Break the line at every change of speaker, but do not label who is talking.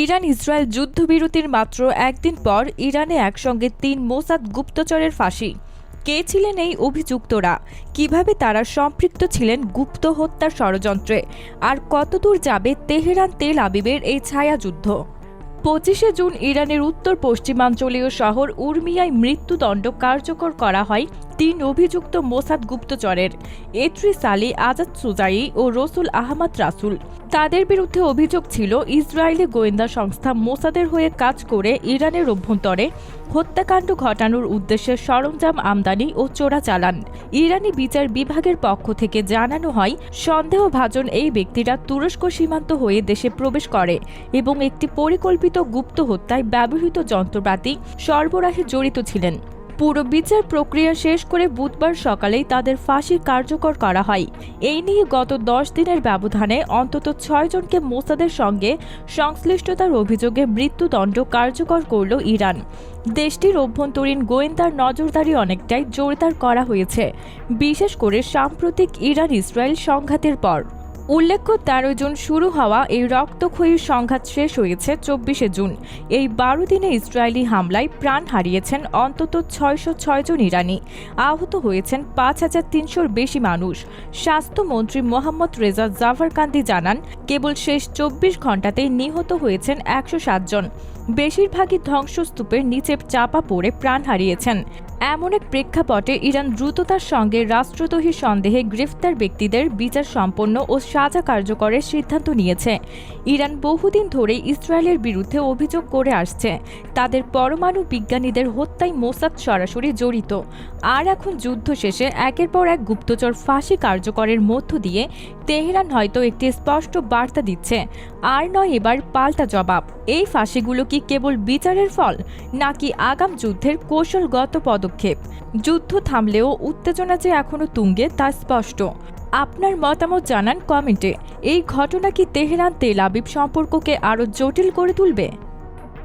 Iran Israel যুদ্ধবিরতির মাত্র একদিন পর ইরানে একসঙ্গে তিন মোসাদ গুপ্তচরের ফাঁসি। কে ছিলেন এই অভিযুক্তরা? কীভাবে তারা সম্পৃক্ত ছিলেন গুপ্ত হত্যার ষড়যন্ত্রে? আর কতদূর যাবে তেহরান তেল আবিবের এই ছায়াযুদ্ধ? পঁচিশে জুন ইরানের উত্তর পশ্চিমাঞ্চলীয় শহর উর্মিয়ায় মৃত্যুদণ্ড কার্যকর করা হয় তিন অভিযুক্ত মোসাদ গুপ্তচরের এত্রিস আলী আজাদ সুজাই ও রসুল আহমদ রাসুল। তাদের বিরুদ্ধে অভিযোগ ছিল, ইসরায়েলি গোয়েন্দা সংস্থা মোসাদের হয়ে কাজ করে ইরানের অভ্যন্তরে হত্যাকাণ্ড ঘটানোর উদ্দেশ্যে সরঞ্জাম আমদানি ও চোরাচালান ইরানি বিচার বিভাগের পক্ষ থেকে জানানো হয়, সন্দেহভাজন এই ব্যক্তিরা তুরস্ক সীমান্ত হয়ে দেশে প্রবেশ করে এবং একটি পরিকল্পিত গুপ্ত হত্যায় ব্যবহৃত যন্ত্রপাতি সরবরাহে জড়িত ছিলেন। পুরো বিচার প্রক্রিয়া শেষ করে বুধবার সকালেই তাদের ফাঁসি কার্যকর করা হয়। এই নিয়ে গত দশ দিনের ব্যবধানে অন্তত ছয়জনকে মোসাদের সঙ্গে সংশ্লিষ্টতার অভিযোগে মৃত্যুদণ্ড কার্যকর করল ইরান। দেশটির অভ্যন্তরীণ গোয়েন্দার নজরদারি অনেকটাই জোরদার করা হয়েছে, বিশেষ করে সাম্প্রতিক ইরান ইসরায়েল সংঘাতের পর। উল্লেখ্য, তেরো জুন শুরু হওয়া এই রক্তক্ষয়ী সংঘাত শেষ হয়েছে চব্বিশে জুন। এই বারো দিনে ইসরায়েলি হামলায় প্রাণ হারিয়েছেন অন্তত ছয়শো ছয়জন ইরানি। আহত হয়েছেন পাঁচ হাজার তিনশোর বেশি মানুষ। স্বাস্থ্যমন্ত্রী মোহাম্মদ রেজা জাফরকান্দি জানান, কেবল শেষ চব্বিশ ঘন্টাতেই নিহত হয়েছেন একশো সাতজন বেশিরভাগই ধ্বংসস্তূপের নিচে চাপা পড়ে প্রাণ হারিয়েছেন। এমন এক প্রেক্ষাপটে ইরান দ্রুততার সঙ্গে রাষ্ট্রদ্রোহী সন্দেহে গ্রেফতার ব্যক্তিদের বিচার সম্পন্ন ও সাজা কার্যকরের সিদ্ধান্ত নিয়েছে। ইরান বহুদিন ধরে ইসরায়েলের বিরুদ্ধে অভিযোগ করে আসছে। তাদের পরমাণু বিজ্ঞানীদের হত্যায় মোসাদ সরাসরি জড়িত। আর এখন যুদ্ধ শেষে একের পর এক গুপ্তচর ফাঁসি কার্যকরের মধ্য দিয়ে তেহরান হয়তো একটি স্পষ্ট বার্তা দিচ্ছে। আর নয় এবার পাল্টা জবাব। এই ফাঁসিগুলো কি কেবল বিচারের ফল, নাকি আগাম যুদ্ধের কৌশলগত পদক্ষেপ যুদ্ধ থামলেও উত্তেজনা যে এখনও তুঙ্গে তা স্পষ্ট। আপনার মতামত জানান কমেন্টে। এই ঘটনা কি তেহরান তেল আবিব সম্পর্ককে আরও জটিল করে তুলবে?